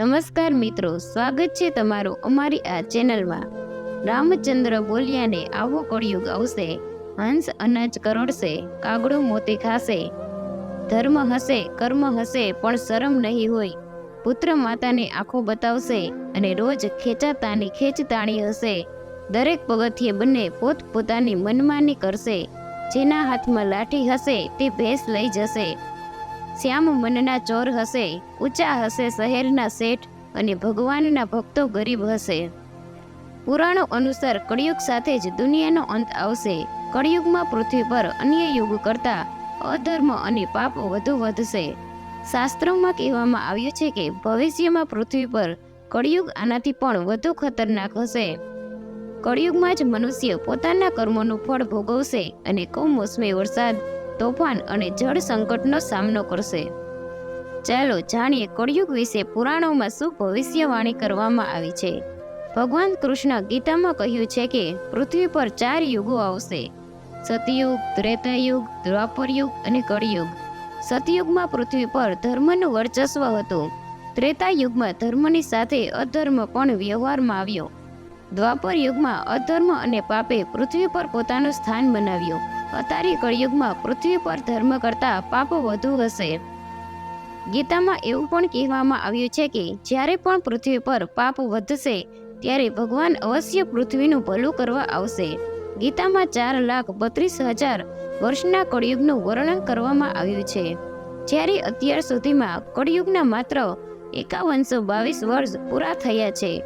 નમસ્કાર મિત્રો, સ્વાગત છે તમારું અમારી આ ચેનલમાં. રામચંદ્ર બોલ્યાને આવો કળિયુગ આવશે, હંસ અનાજ કરોડશે, કાગડો મોતી ખાશે. ધર્મ હશે, કર્મ હશે, પણ શરમ નહીં હોય. પુત્ર માતાને આંખો બતાવશે અને રોજ ખેંચાતાની ખેંચતાણી હશે. દરેક પગથિયે બંને પોતપોતાની મનમાની કરશે. જેના હાથમાં લાઠી હશે, તે ભેંસ લઈ જશે. શ્યામ મનના ચોર હશે, ઊંચા હશે, શહેરના શેઠ અને ભગવાનના ભક્તો ગરીબ હશે. પુરાણો અનુસાર કળિયુગ સાથે જ દુનિયાનો અંત આવશે. કળિયુગમાં પૃથ્વી પર અન્ય યુગ કરતાં અધર્મ અને પાપો વધુ વધશે. શાસ્ત્રોમાં કહેવામાં આવ્યું છે કે ભવિષ્યમાં પૃથ્વી પર કળિયુગ આનાથી પણ વધુ ખતરનાક હશે. કળિયુગમાં જ મનુષ્ય પોતાના કર્મોનું ફળ ભોગવશે અને કમોસમી વરસાદ તોફાન અને જળ સંકટનો સામનો કરશે. ચાલો જાણીએ કળિયુગ વિશે પુરાણોમાં શું ભવિષ્યવાણી કરવામાં આવી છે. ભગવાન કૃષ્ણ ગીતામાં કહ્યું છે કે, પૃથ્વી પર ચાર યુગો આવશે. સતયુગ, ત્રેતાયુગ, દ્વાપરયુગ અને કળિયુગ. સતયુગમાં પૃથ્વી પર ધર્મનું વર્ચસ્વ હતું. ત્રેતાયુગમાં ધર્મની સાથે અધર્મ પણ વ્યવહારમાં આવ્યો. દ્વાપર યુગમાં અધર્મ અને પાપે પૃથ્વી પર પોતાનું સ્થાન બનાવ્યું. અત્યારે કળિયુગમાં પૃથ્વી પર ધર્મ કરતાં પાપો વધુ હશે. ગીતામાં એવું પણ કહેવામાં આવ્યું છે કે, જ્યારે પણ પૃથ્વી પર પાપ વધશે, ત્યારે ભગવાન અવશ્ય પૃથ્વીનું ભલું કરવા આવશે. ગીતામાં ચાર લાખ બત્રીસ હજાર વર્ષના કળિયુગનું વર્ણન કરવામાં આવ્યું છે. જ્યારે અત્યાર સુધીમાં કળિયુગના માત્ર એકાવનસો બાવીસ વર્ષ પૂરા થયા છે.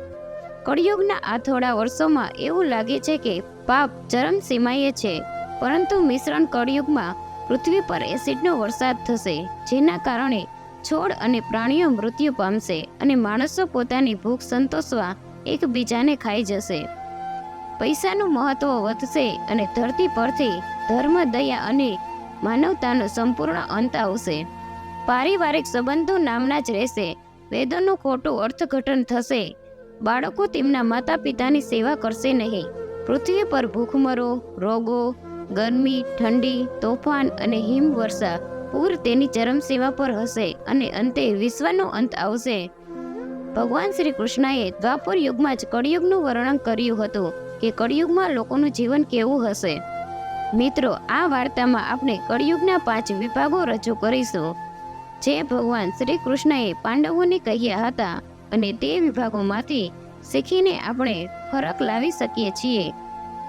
કળિયુગના આ થોડા વર્ષોમાં એવું લાગે છે કે પાપ ચરમસીમાએ છે. પરંતુ મિશ્રણ કળિયુગમાં પૃથ્વી પર એસિડનો વરસાદ થશે, જેના કારણે છોડ અને પ્રાણીઓ મૃત્યુ પામશે અને માણસો પોતાની ભૂખ સંતોષવા એકબીજાને ખાઈ જશે. પૈસાનું મહત્વ વધશે અને ધરતી પરથી ધર્મ, દયા અને માનવતાનો સંપૂર્ણ અંત આવશે. પારિવારિક સંબંધો નામના જ રહેશે. વેદોનું ખોટું અર્થઘટન થશે. બાળકો તેમના માતા પિતાની સેવા કરશે નહીં. પૃથ્વી પર ભૂખમરો, રોગો, ગરમી, ઠંડી, તોફાન અને હિમવર્ષા પૂર તેની ચરમસીમા પર હશે અને અંતે વિશ્વનો અંત આવશે. ભગવાન શ્રી કૃષ્ણએ દ્વાપર યુગમાં જ કળિયુગનું વર્ણન કર્યું હતું કે કળિયુગમાં લોકોનું જીવન કેવું હશે. મિત્રો, આ વાર્તામાં આપણે કળિયુગના પાંચ વિભાગો રજૂ કરીશું. જે ભગવાન શ્રી કૃષ્ણએ પાંડવોને કહ્યા હતા. અને તે વિભાગોમાંથી શીખીને આપણે ફરક લાવી શકીએ છીએ.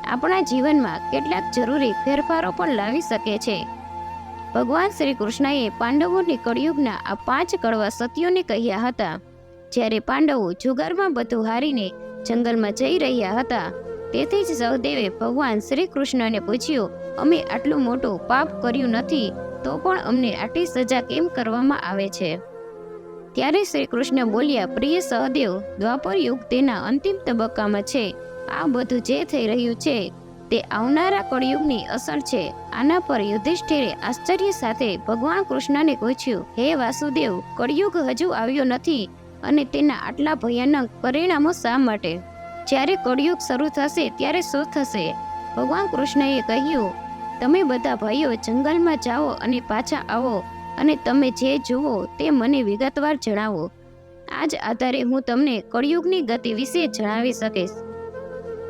આપણા જીવનમાં કેટલાક જરૂરી ફેરફારો પણ લાવી શકે છે. ભગવાન શ્રી કૃષ્ણએ પાંડવોની કળિયુગના આ પાંચ કડવા સત્યોને કહ્યા હતા. જ્યારે પાંડવો જુગારમાં બધું હારીને જંગલમાં જઈ રહ્યા હતા, તેથી જ સહદેવે ભગવાન શ્રી કૃષ્ણને પૂછ્યું, અમે આટલું મોટું પાપ કર્યું નથી, તો પણ અમને આટલી સજા કેમ કરવામાં આવે છે? ત્યારે શ્રી કૃષ્ણ બોલ્યા, પ્રિય સહદેવ દ્વાપર યુગ તેના અંતિમ તબક્કામાં છે. આ બધું જે થઈ રહ્યું છે તે આવનારા કળિયુગની અસર છે. આના પર યુધિષ્ઠિરે આશ્ચર્ય સાથે ભગવાન કૃષ્ણને પૂછ્યું, હે વાસુદેવ, કળિયુગ હજુ આવ્યો નથી અને તેના આટલા ભયાનક પરિણામો શા માટે? જ્યારે કળિયુગ શરૂ થશે ત્યારે શું થશે? ભગવાન કૃષ્ણએ કહ્યું, તમે બધા ભાઈઓ જંગલમાં જાઓ અને પાછા આવો. અને તમે જે જુઓ તે મને વિગતવાર જણાવો. આ જ આધારે હું તમને કળિયુગની ગતિ વિશે જણાવી શકીશ.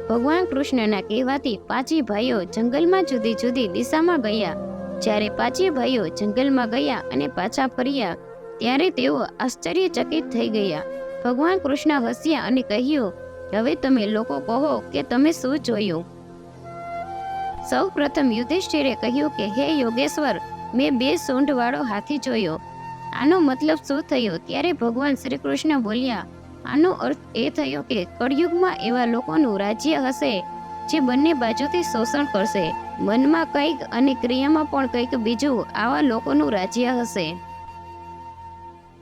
ભગવાન કૃષ્ણના કહેવાથી પાંચે ભાઈઓ જંગલમાં જુદી જુદી દિશામાં ગયા. જ્યારે પાંચે ભાઈઓ જંગલમાં ગયા અને પાછા ફર્યા, ત્યારે તેઓ આશ્ચર્યચકિત થઈ ગયા. ભગવાન કૃષ્ણ હસ્યા અને કહ્યું, હવે તમે લોકો કહો કે તમે શું જોયું? સૌ પ્રથમ યુધિષ્ઠિરે કહ્યું કે, હે યોગેશ્વર મેં બે સૂંઢવાળો હાથી જોયો. આનો મતલબ શું થયો? ત્યારે ભગવાન શ્રી કૃષ્ણ બોલ્યા, આનો અર્થ એ થયો કે કળિયુગમાં એવા લોકોનું રાજ્ય હશે, જે બંને બાજુથી શોષણ કરશે. મનમાં કંઈક અને ક્રિયામાં પણ કંઈક બીજું આવા લોકોનું રાજ્ય હશે.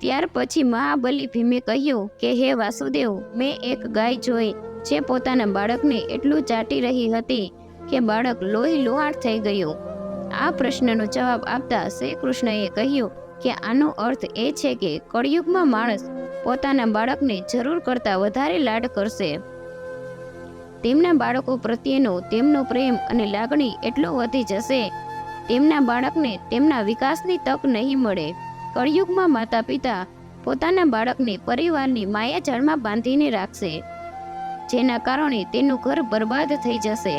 ત્યાર પછી મહાબલી ભીમે કહ્યું કે, હે વાસુદેવ, મેં એક ગાય જોઈ, જે પોતાના બાળકને એટલું ચાટી રહી હતી કે બાળક લોહી લોહાણ થઈ ગયું. આ પ્રશ્નનો જવાબ આપતા શ્રી કૃષ્ણએ કહ્યું કે આનો અર્થ એ છે કે કળિયુગમાં માણસ પોતાના બાળકને જરૂર કરતાં વધારે લાડ કરશે. તેમના બાળકો પ્રત્યેનો તેમનો પ્રેમ અને લાગણી એટલો વધી જશે. તેમના બાળકને તેમના વિકાસની તક નહીં મળે. કળિયુગમાં માતા પિતા પોતાના બાળકને પરિવારની માયાજાળમાં બાંધીને રાખશે, જેના કારણે તેનું ઘર બરબાદ થઈ જશે.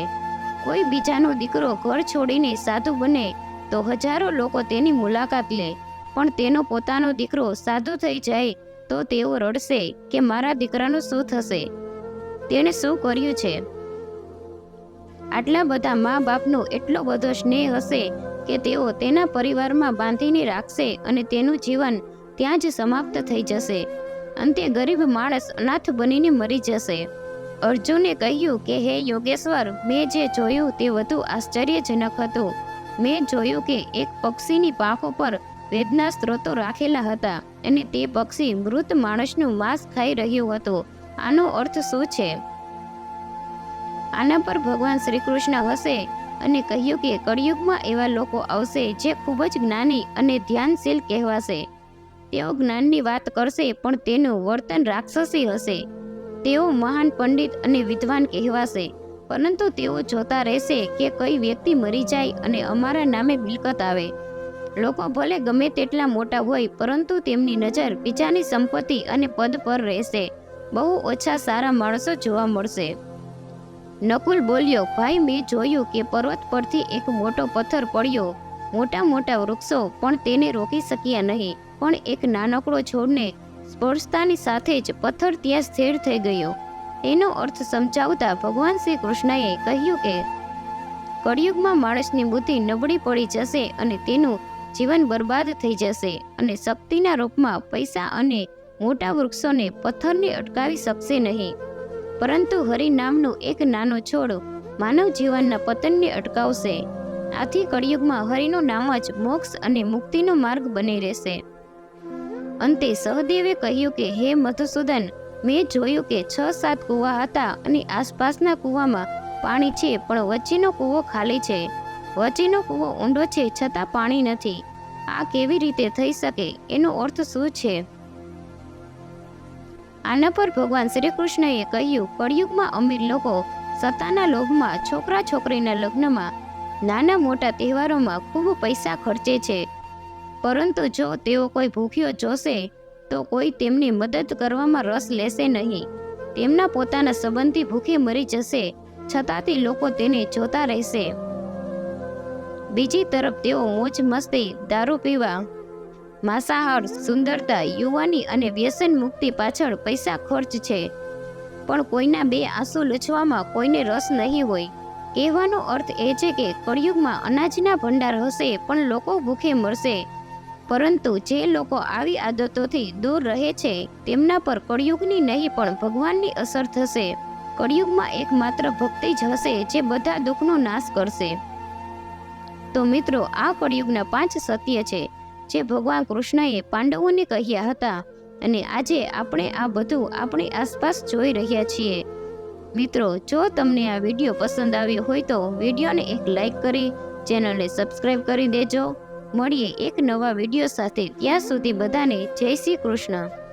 કોઈ બીજાનો દીકરો ઘર છોડીને સાધુ બને તો હજારો લોકો તેની મુલાકાત લે. પણ તેનો પોતાનો દીકરો સાધુ થઈ જાય તો તેઓ રડશે કે મારા દીકરાનું શું થશે? તેણે શું કર્યું છે? આટલા બધા મા બાપનો એટલો બધો સ્નેહ હશે કે તેઓ તેના પરિવારમાં બાંધીને રાખશે અને તેનું જીવન ત્યાં જ સમાપ્ત થઈ જશે. અંતે ગરીબ માણસ અનાથ બનીને મરી જશે. અર્જુને કહ્યું કે, હે યોગેશ્વર, મેં જે જોયું તે વધુ આશ્ચર્યજનક હતું. મેં જોયું કે એક પક્ષીની પાંખો પર વેદના સ્ત્રોતો રાખેલા હતા અને તે પક્ષી મૃત માણસનું માંસ ખાઈ રહ્યું હતું. આનો અર્થ શું છે? આના પર ભગવાન શ્રી કૃષ્ણ હશે અને કહ્યું કે, કળિયુગમાં એવા લોકો આવશે જે ખૂબ જ જ્ઞાની અને ધ્યાનશીલ કહેવાશે. તેઓ જ્ઞાનની વાત કરશે પણ તેનું વર્તન રાક્ષસી હશે. તેઓ મહાન પંડિત અને વિદ્વાન કહેવાશે. પરંતુ તેઓ જોતા રહેશે કે કઈ વ્યક્તિ મરી જાય અને અમારા નામે મિલકત આવે. લોકો ભલે ગમે તેટલા મોટા હોય, પરંતુ તેમની નજર બીજાની સંપત્તિ અને પદ પર રહેશે. બહુ ઓછા સારા માણસો જોવા મળશે. નકુલ બોલ્યો, ભાઈ, મેં જોયું કે પર્વત પરથી એક મોટો પથ્થર પડ્યો. મોટા મોટા વૃક્ષો પણ તેને રોકી શક્યા નહીં. પણ એક નાનકડો છોડને સ્પર્શતાની સાથે જ પથ્થર ત્યાં સ્થિર થઈ ગયો. એનો અર્થ સમજાવતા ભગવાન શ્રી કૃષ્ણએ કહ્યું કે, કળિયુગમાં માણસની બુદ્ધિ નબળી પડી જશે અને તેનું જીવન બરબાદ થઈ જશે અને શક્તિના રૂપમાં પૈસા અને મોટા વૃક્ષોને પથ્થરને અટકાવી શકશે નહીં. પરંતુ હરિ એક નાનો છોડ માનવ જીવનના પતનને અટકાવશે. આથી કળિયુગમાં હરિનું નામ જ મોક્ષ અને મુક્તિનો માર્ગ બની રહેશે. અંતે સહદેવે કહ્યું કે, હે મધુસૂદન, મેં જોયું કે છ સાત કૂવા હતા અને આસપાસના કૂવામાં પાણી છે, પણ વચ્ચેનો કૂવો ખાલી છે. વચ્ચેનો કૂવો ઊંડો છે છતાં પાણી નથી. આ કેવી રીતે થઈ શકે? એનો અર્થ શું છે? આના પર ભગવાન શ્રી કૃષ્ણએ કહ્યું, કળિયુગમાં અમીર લોકો સત્તાના લોભમાં છોકરા છોકરીના લગ્નમાં નાના મોટા તહેવારોમાં ખૂબ પૈસા ખર્ચે છે. પરંતુ જો તેઓ કોઈ ભૂખ્યો જોશે, તો કોઈ તેમની મદદ કરવામાં રસ લેશે નહીં. તેમના પોતાના સંબંધી ભૂખે મરી જશે, છતાંથી લોકો તેને જોતા રહેશે. બીજી તરફ તેઓ મોજ મસ્તી, દારૂ પીવા, માંસાહાર, સુંદરતા, યુવાની અને વ્યસન મુક્તિ પાછળ પૈસા ખર્ચ છે. પણ કોઈના બે આંસુ લૂછવામાં કોઈને રસ નહીં હોય. કહેવાનો અર્થ એ છે કે કળિયુગમાં અનાજના ભંડાર હશે, પણ લોકો ભૂખે મરશે. પરંતુ જે લોકો આવી આદતોથી દૂર રહે છે, તેમના પર કળિયુગની નહીં, પણ ભગવાનની અસર થશે. કળિયુગમાં એકમાત્ર ભક્તિ જ હશે જે બધા દુઃખનો નાશ કરશે. તો મિત્રો, આ કળિયુગના પાંચ સત્ય છે, જે ભગવાન કૃષ્ણએ પાંડવોને કહ્યા હતા અને આજે આપણે આ બધું આપણી આસપાસ જોઈ રહ્યા છીએ. મિત્રો, જો તમને આ વીડિયો પસંદ આવ્યો હોય તો વિડીયોને એક લાઈક કરી, ચેનલને સબસ્ક્રાઈબ કરી દેજો. મળીએ એક નવા વીડિયો સાથે. ત્યાં સુધી બધાને જય શ્રી કૃષ્ણ.